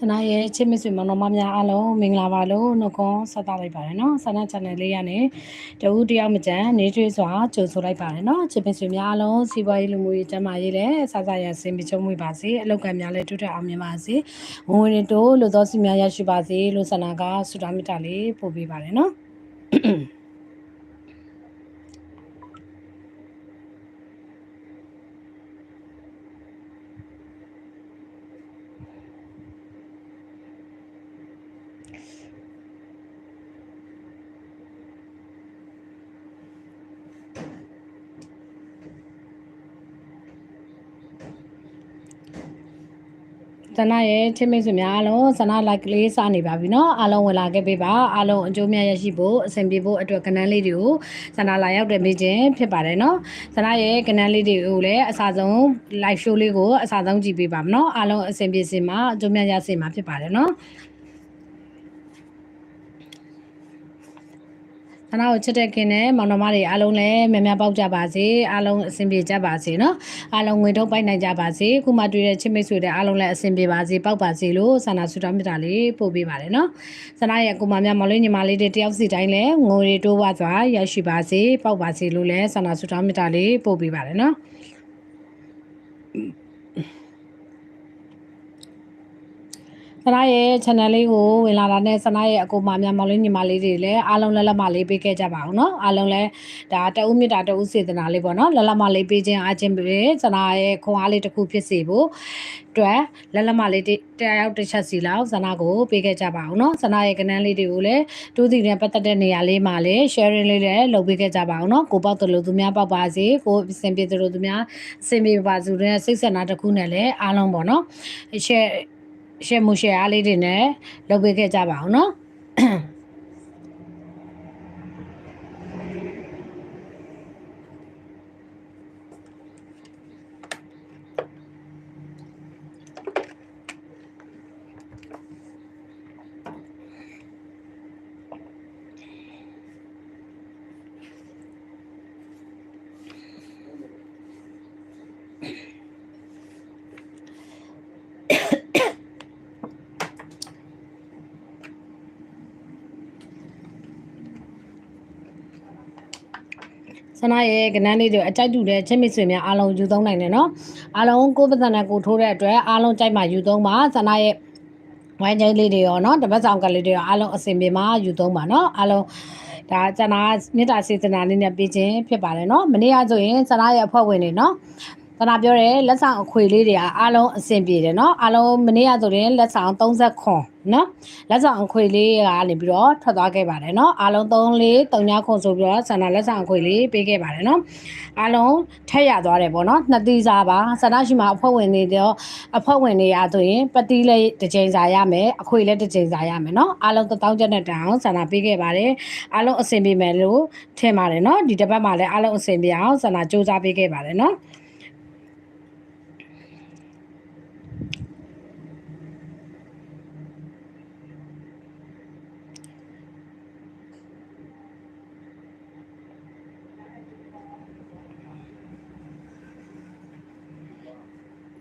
ဆနာရဲ့ချစ်မဆွေမောင်နှမများအားလုံးမင်္ဂလာပါလို့နှုတ်ခွန်းဆက်သလိုက်ပါတယ်နော်ဆနာ channel လေးရနေတဦးတယောက်မကြမ်းနေထွေးစွာကြိုဆိုလိုက်ပါတယ်နော်ချစ်မဆွေများအားလုံးစီးပွားရေးလူမှုရေးကျန်းမာရေးလည်းစစရဆင်ပြေချုံးမွေပါစေအလောက်ကံများလည်းတိုးတက်အောင်မြင်ပါစေငွေတွေတိုးလို့သောစီများရရှိပါစေလို့ဆနာကဆုတောင်းမေတ္တာလေးပို့ပေးပါတယ်နော် ဆန္ဒရဲ့ချစ်မိတ်ဆွေများအားလုံးဆန္ဒ like လေးစနေပါပြီเนาะအားလုံးဝင်လာခဲ့ပေးပါအားလုံးအကျိုးများရရှိဖို့အဆင်ပြေဖို့အတွက်ကဏ္ဍလေးတွေကိုဆန္ဒလာရောက်တဲ့မိခြင်းဖြစ်ပါတယ်เนาะဆန္ဒရဲ့ကဏ္ဍလေးတွေကိုလည်းအစားဆုံး live show လေးကိုအစားဆုံးကြည့်ပေးပါမယ်เนาะအားလုံးအဆင်ပြေစေမှာအကျိုးများရစေမှာဖြစ်ပါတယ်เนาะ အနာကိုချစ်တဲ့ခင်နဲ့မောင်နှမတွေအားလုံးလည်းများများပေါက်ကြပါစေအားလုံးအဆင်ပြေကြပါစေနော်အားလုံးငွေထုတ်ပိုက်နိုင်ကြပါစေခုမှတွေ့တဲ့ချစ်မိတ်ဆွေတွေအားလုံးလည်းအဆင်ပြေပါစေပေါက်ပါစေလို့ဆန္ဒဆုတောင်းမြတ်တာလေးပို့ပေးပါတယ်နော်ဆန္ဒရဲ့ကိုမများမောင်လေးညီမလေးတွေတယောက်စီတိုင်းလည်းငွေတွေတိုးဝစွာရရှိပါစေပေါက်ပါစေလို့လည်းဆန္ဒဆုတောင်းမြတ်တာလေးပို့ပေးပါတယ်နော် ဆနာရဲ့ channel လေးကိုဝင်လာတာနဲ့ဆနာရဲ့အကိုမအမြမောင်လေးညီမလေးတွေလည်းအားလုံးလက်လက်မလေးပေးခဲ့ကြပါအောင်နော်အားလုံးလည်းဒါတအုပ်မြတ်တာတအုပ်စေတနာလေးပေါ့နော်လက်လက်မလေးပေးခြင်းအားချင်းပဲဆနာရဲ့ခွန်အားလေးတစ်ခုဖြစ်စေဖို့အတွက်လက်လက်မလေးတရားရောက်တစ်ချက်စီလောက်ဆနာကိုပေးခဲ့ကြပါအောင်နော်ဆနာရဲ့ကနန်းလေးတွေကိုလည်းတူးစီနဲ့ပတ်သက်တဲ့နေရာလေးမှာလည်း sharing လေးလည်းလုပ်ပေးခဲ့ကြပါအောင်နော်ကိုပေါက်တလို့သူများပေါက်ပါစေကိုအစဉ်ပြေတလို့သူများအစဉ်ပြေပါစုတဲ့စိတ်ဆန္ဒတစ်ခုနဲ့လည်းအားလုံးပေါ့နော် share ရှယ်မူရှယ်အားလေးတွေနဲ့လုပ်ပေးခဲ့ကြပါအောင်နော် ဆနာရဲ့ကဏ္ဍလေးတွေအကြိုက်တူတဲ့ချင်းမိတ်ဆွေများအားလုံးယူသုံးနိုင်တယ်နော်အားလုံးကိုယ်ပစံနဲ့ကိုယ်ထိုးတဲ့အတွက်အားလုံးကြိုက်မှယူသုံးပါဆနာရဲ့ဝိုင်းချင်းလေးတွေရောနော်တပတ်ဆောင်ကလေးတွေရောအားလုံးအစင်ပြေမှယူသုံးပါနော်အားလုံးဒါကျန်တာမေတ္တာစေတနာလေးနဲ့ပြီးခြင်းဖြစ်ပါတယ်နော်မနေ့ကဆိုရင်ဆနာရဲ့အဖွဲ့ဝင်တွေနော် သနာပြောတယ်လက်ဆောင်အခွေလေးတွေကအားလုံးအဆင်ပြေတယ်เนาะအားလုံးမနေ့ကဆိုရင်လက်ဆောင်30ခွန်เนาะလက်ဆောင်အခွေလေးကနေပြီးတော့ထွက်သွားခဲ့ပါတယ်เนาะအားလုံး3လေး3ညခွန်ဆိုပြီးတော့ဆန္ဒလက်ဆောင်အခွေလေးပေးခဲ့ပါတယ်เนาะအားလုံးထက်ရသွားတယ်ပေါ့เนาะနှစ်သီးစားပါဆန္ဒရှိမှာအဖွဲ့ဝင်တွေတော့အဖွဲ့ဝင်တွေရဆိုရင်ပတိလေးတစ်ချိန်စာရမယ်အခွေလည်းတစ်ချိန်စာရမယ်เนาะအားလုံး1000ကျပ်နဲ့တောင်ဆန္ဒပေးခဲ့ပါတယ်အားလုံးအဆင်ပြေမယ်လို့ထင်ပါတယ်เนาะဒီတစ်ပတ်မှာလည်းအားလုံးအဆင်ပြေအောင်ဆန္ဒစူးစမ်းပေးခဲ့ပါတယ်เนาะ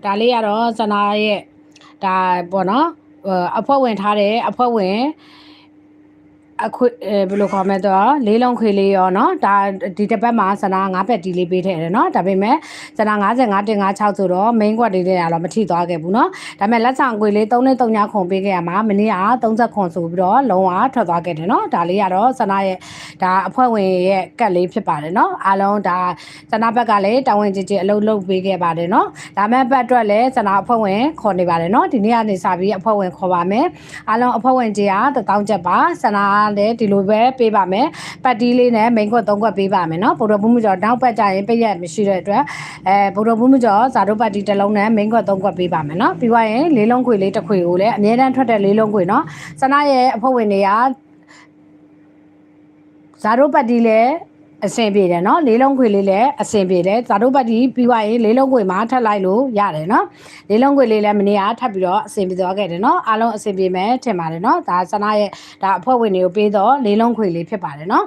ဒါလေးကတော့ဇနာရဲ့ဒါပေါ့နော်ဟိုအဖွဲ့ဝင်ထားတဲ့အဖွဲ့ဝင် အခွေဘယ်လိုခေါ်မလဲတော့လေးလုံးခွေလေးရောနော်ဒါဒီတစ်ပတ်မှာစနာ9ပတ်တီလေးပေးထည့်တယ်နော်ဒါပေမဲ့စနာ55တင်56ဆိုတော့ main ကွက်တွေနဲ့တော့မထိသွားခဲ့ဘူးနော်ဒါပေမဲ့လက်ဆောင်ခွေလေး3နဲ့3ညခွန်ပေးခဲ့ရမှာမနေ့က30ခွန်ဆိုပြီးတော့လုံးဝထွက်သွားခဲ့တယ်နော်ဒါလေးကတော့စနာရဲ့ဒါအဖွဲ့ဝင်ရဲ့ကတ်လေးဖြစ်ပါတယ်နော်အားလုံးဒါစနာဘက်ကလည်းတာဝန်ကြီးကြီးအလုပ်လုပ်ပေးခဲ့ပါတယ်နော်ဒါမဲ့ဘက်အတွက်လည်းစနာအဖွဲ့ဝင်ခေါ်နေပါတယ်နော်ဒီနေ့ကနေစပြီးအဖွဲ့ဝင်ခေါ်ပါမယ်အားလုံးအဖွဲ့ဝင်ကြီးက1000ကျပ်ပါစနာလည်းဒီလိုပဲပေးပါမယ်ပတ်တီးလေးနဲ့မိန်ခွက်သုံးခွက်ပေးပါမယ်နော်ဗုဒ္ဓဘုမှုကျော်နောက်ပတ်ကြရင်ပြည့်ရက်မရှိတဲ့အတွက်အဲဗုဒ္ဓဘုမှုကျော်ဇာတုပတ်တီးတစ်လုံးနဲ့မိန်ခွက်သုံးခွက်ပေးပါမယ်နော်ပြီးွားရင်လေးလုံးခွေလေးတစ်ခွေကိုလည်းအမြဲတမ်းထွက်တဲ့လေးလုံးခွေနော်ဆနာရဲ့အဖွဲ့ဝင်တွေကဇာတုပတ်တီးလည်း အဆင်ပြေတယ်နော်လေးလုံးခွေလေးလည်းအဆင်ပြေတယ်ဇာတို့ပတ်ဒီပြီးသွားရင်လေးလုံးခွေမှာထပ်လိုက်လို့ရတယ်နော်လေးလုံးခွေလေးလည်းမနေ့ကထပ်ပြီးတော့အဆင်ပြေသွားခဲ့တယ်နော်အားလုံးအဆင်ပြေမယ်ထင်ပါတယ်နော်ဒါစနာရဲ့ဒါအဖွဲ့ဝင်တွေကိုပေးတော့လေးလုံးခွေလေးဖြစ်ပါတယ်နော်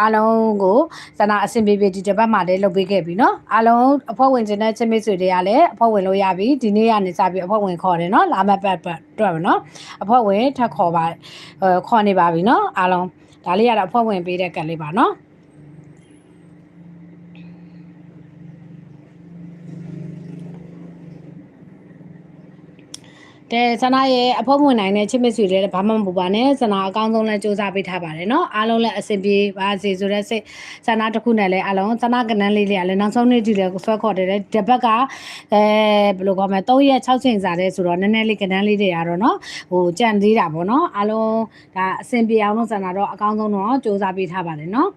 အားလုံးကိုစနာအဆင်ပြေပြေဒီတစ်ပတ်မှာလည်းလုပ်ပေးခဲ့ပြီနော်အားလုံးအဖွဲ့ဝင်ချင်းတဲ့ချင်းမိတ်ဆွေတွေကလည်းအဖွဲ့ဝင်လို့ရပြီဒီနေ့ကနေစပြီးအဖွဲ့ဝင်ခေါ်တယ်နော်လာမတ်ပတ်ပတ်တွေ့ပါနော်အဖွဲ့ဝင်ထပ်ခေါ်ပါခေါ်နေပါပြီနော်အားလုံးဒါလေးကတော့အဖွဲ့ဝင်ပေးတဲ့ကတ်လေးပါနော် ကဲဆနာရဲ့အဖို့မဝင်နိုင်တဲ့ချစ်မဆွေလည်းဘာမှမပူပါနဲ့ဆနာအကောင်းဆုံးလည်းစူးစမ်းပေးထားပါတယ်နော်အားလုံးလည်းအဆင်ပြေပါစေဆိုတဲ့စိတ်ဆနာတစ်ခုနဲ့လည်းအားလုံးဆနာကနန်းလေးလေးကလည်းနောက်ဆုံးနေ့ကြည့်လည်းဆွဲခေါ်တယ်တဲ့တပတ်ကအဲဘယ်လိုခေါ်မလဲ3ရက်6ချိန်စားတယ်ဆိုတော့နည်းနည်းလေးကနန်းလေးတွေရတော့နော်ဟိုကြံ့သေးတာပေါ့နော်အားလုံးဒါအဆင်ပြေအောင်လို့ဆနာတော့အကောင်းဆုံးတော့စူးစမ်းပေးထားပါတယ်နော်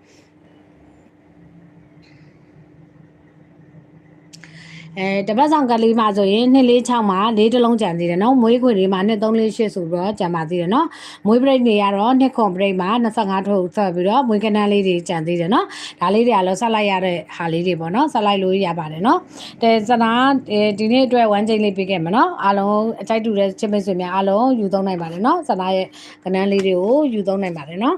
အဲတပတ်ဆောင်ကလေးမှာဆိုရင်2 4 6မှာ၄တလုံးကြံသေးတယ်နော်မွေးခွေတွေမှာ2 3 4 8ဆိုပြီးတော့ကြံပါသေးတယ်နော်မွေးပရိတ်တွေကတော့2ခွန်ပရိတ်မှာ25ထုတ်ဆက်ပြီးတော့မွေးကနန်းလေးတွေကြံသေးတယ်နော်ဒါလေးတွေကလည်းဆက်လိုက်ရတဲ့ဟာလေးတွေပေါ့နော်ဆက်လိုက်လို့ရပါတယ်နော်တဲစနာဒီနေ့အတွက်ဝမ်းချိန်လေးပေးခဲ့မှာနော်အားလုံးအကြိုက်တူတဲ့ချစ်မိတ်ဆွေများအားလုံးယူသုံးနိုင်ပါတယ်နော်စနာရဲ့ကနန်းလေးတွေကိုယူသုံးနိုင်ပါတယ်နော်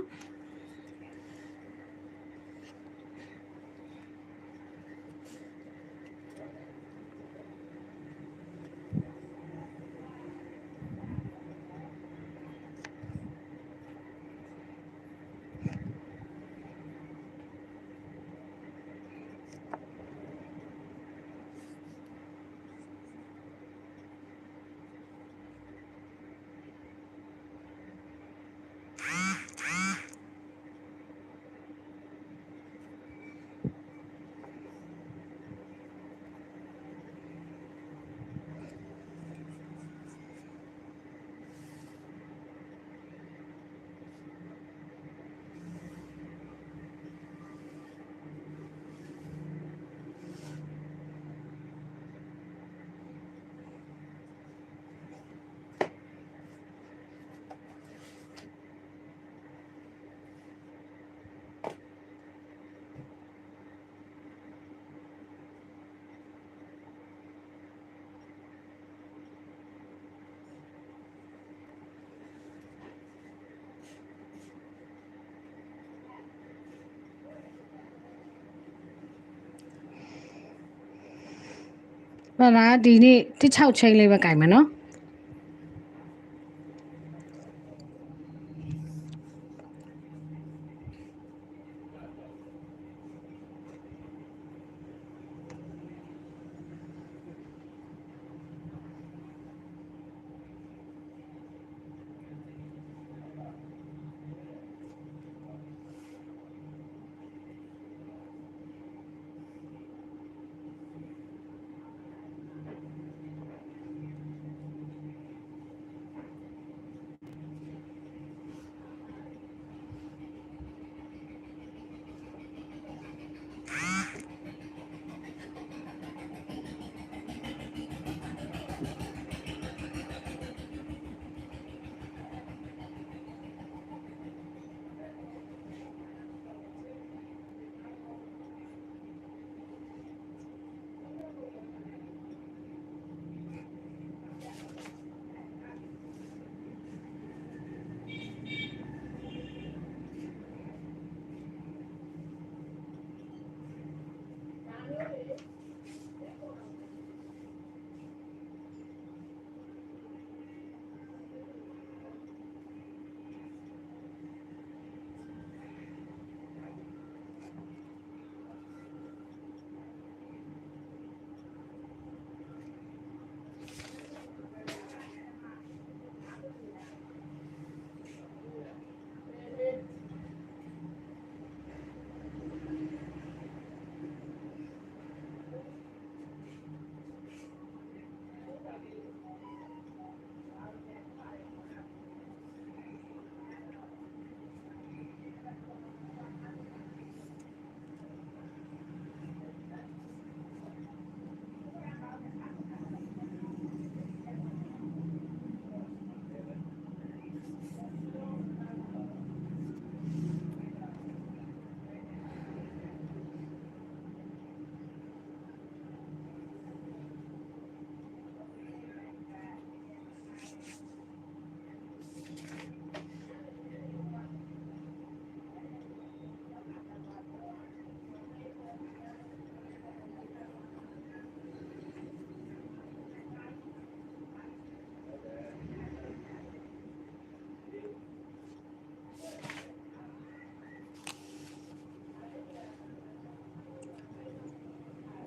မှန်လားဒီနေ့တစ်6ချိန်လေးပဲကြိုင်မယ်နော်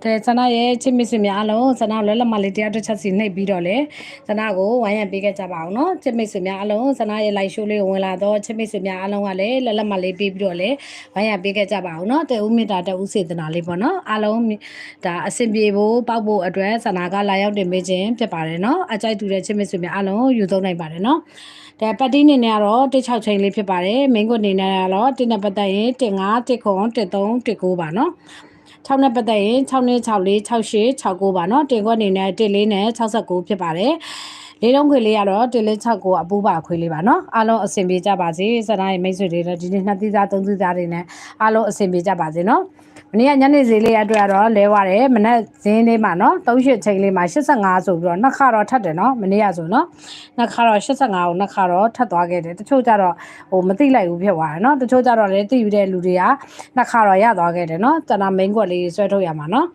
တဲ့ဆန္ဒရဲ့ချစ်မစ်ဆွေများအားလုံးဆန္ဒလဲလက်မလေးတရားတစ်ချက်စီနှိပ်ပြီးတော့လေဆန္ဒကိုဝိုင်းရံပေးခဲ့ကြပါအောင်နော်ချစ်မစ်ဆွေများအားလုံးဆန္ဒရဲ့ live show လေးကိုဝင်လာတော့ချစ်မစ်ဆွေများအားလုံးကလည်းလက်လက်မလေးပေးပြီးတော့လေဝိုင်းရံပေးခဲ့ကြပါအောင်နော်တဲ့ဦးမေတ္တာတဲ့ဦးစေတနာလေးပေါ့နော်အားလုံးဒါအဆင်ပြေဖို့ပောက်ဖို့အတွက်ဆန္ဒကလာရောက်တင်ပေးခြင်းဖြစ်ပါတယ်နော်အကြိုက်တူတဲ့ချစ်မစ်ဆွေများအားလုံးယူသုံးနိုင်ပါတယ်နော်ဒါပတ်တီနေနဲ့ကတော့တစ်6ချိန်လေးဖြစ်ပါတယ်မင်းကွနေနဲ့ကတော့တင်းနဲ့ပတ်သက်ရင်တင်5တစ်ခွန်တစ်3တစ်9ပါနော် 6နဲ့ပတ်သက်ရင်6နဲ့6 4 6 8 6 9ပါနော်တင်ခွက်အနေနဲ့1 4နဲ့69ဖြစ်ပါတယ် လေးလုံးခွေလေးကတော့1လေး6ကိုအပူပါခွေလေးပါနော်အားလုံးအဆင်ပြေကြပါစေစတားရဲ့မိတ်ဆွေတွေလည်းဒီနေ့နှစ်သီးသားသုံးသီးသားတွေနဲ့အားလုံးအဆင်ပြေကြပါစေနော်မနေ့ကညနေဈေးလေးအတွက်ကတော့လဲသွားတယ်မနက်ဈေးလေးမှာနော်38ချိန်လေးမှာ85ဆိုပြီးတော့နှစ်ခါတော့ထပ်တယ်နော်မနေ့ကဆိုနော်နှစ်ခါတော့85ကိုနှစ်ခါတော့ထပ်သွားခဲ့တယ်တချို့ကြတော့ဟိုမသိလိုက်ဘူးဖြစ်သွားတယ်နော်တချို့ကြတော့လည်းသိပြီးတဲ့လူတွေကနှစ်ခါတော့ရသွားခဲ့တယ်နော်တနာမိန်ကွက်လေးဆွဲထုတ်ရမှာနော်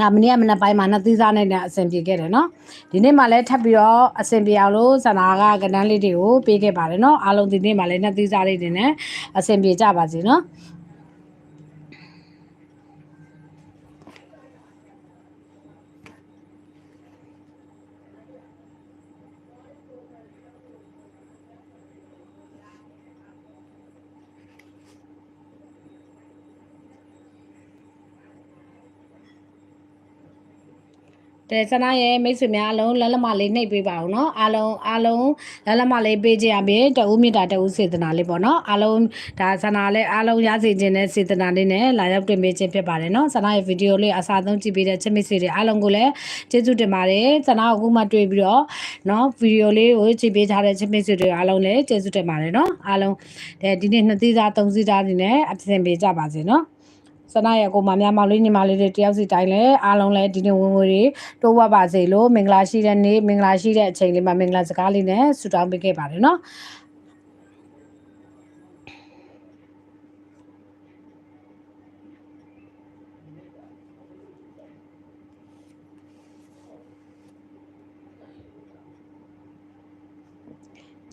နာမနေ့ကမနက်ပိုင်းမှာနှစ်သီးစားနဲ့လည်းအဆင်ပြေခဲ့တယ်နော်ဒီနေ့မှလည်းထပ်ပြီးတော့အဆင်ပြေအောင်လို့ဇနာကကဏ္ဍလေးတွေကိုပေးခဲ့ပါတယ်နော်အားလုံးဒီနေ့မှလည်းနှစ်သီးစားလေးတွေနဲ့အဆင်ပြေကြပါစေနော် တဲဆနာရဲ့မိတ်ဆွေများအလုံးလလမလေးနှိပ်ပေးပါအောင်နော်အားလုံးအားလုံးလလမလေးပေးကြရမယ်တဦးမြတ်တာတဦးစေတနာလေးပေါ့နော်အားလုံးဒါဆနာလေးအားလုံးရစေခြင်းနဲ့စေတနာလေးနဲ့လာရောက်တွေ့မြင်ခြင်းဖြစ်ပါတယ်နော်ဆနာရဲ့ဗီဒီယိုလေးအစားဆုံးကြည့်ပေးတဲ့ချစ်မိတ်ဆွေတွေအားလုံးကိုလည်းကျေးဇူးတင်ပါတယ်ဆနာကိုအခုမှတွေ့ပြီးတော့နော်ဗီဒီယိုလေးကိုကြည့်ပေးထားတဲ့ချစ်မိတ်ဆွေတွေအားလုံးလည်းကျေးဇူးတင်ပါတယ်နော်အားလုံးဒီနေ့နှစ်သီးသားသုံးသီးသားတွေနဲ့အပြည့်အစုံပေးကြပါစေနော် ဆန္ဒရကိုမများမလေးညီမလေးတွေတယောက်စီတိုင်းလဲအားလုံးလဲဒီနေ့ဝင်ဝင်တွေတိုးဝပါစေလို့မင်္ဂလာရှိတဲ့နေ့မင်္ဂလာရှိတဲ့အချိန်လေးမှာမင်္ဂလာစကားလေးနဲ့ဆုတောင်းပေးခဲ့ပါတယ်နော်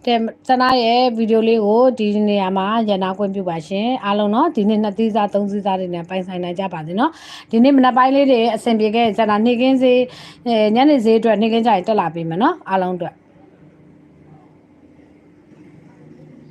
တဲ့စနာရဲ့ဗီဒီယိုလေးကိုဒီနေရာမှာရန်နာခွင့်ပြုပါရှင်အားလုံးเนาะဒီနေ့နှစ်သီးစားသုံးသီးစားတွေနဲ့ပိုင်ဆိုင်နိုင်ကြပါစေเนาะဒီနေ့မနက်ပိုင်းလေးတွေအဆင်ပြေခဲ့စနာနေကင်းစေးညနေစေးအတွက်နေကင်းကြရင်တက်လာပြီမယ်เนาะအားလုံးအတွက်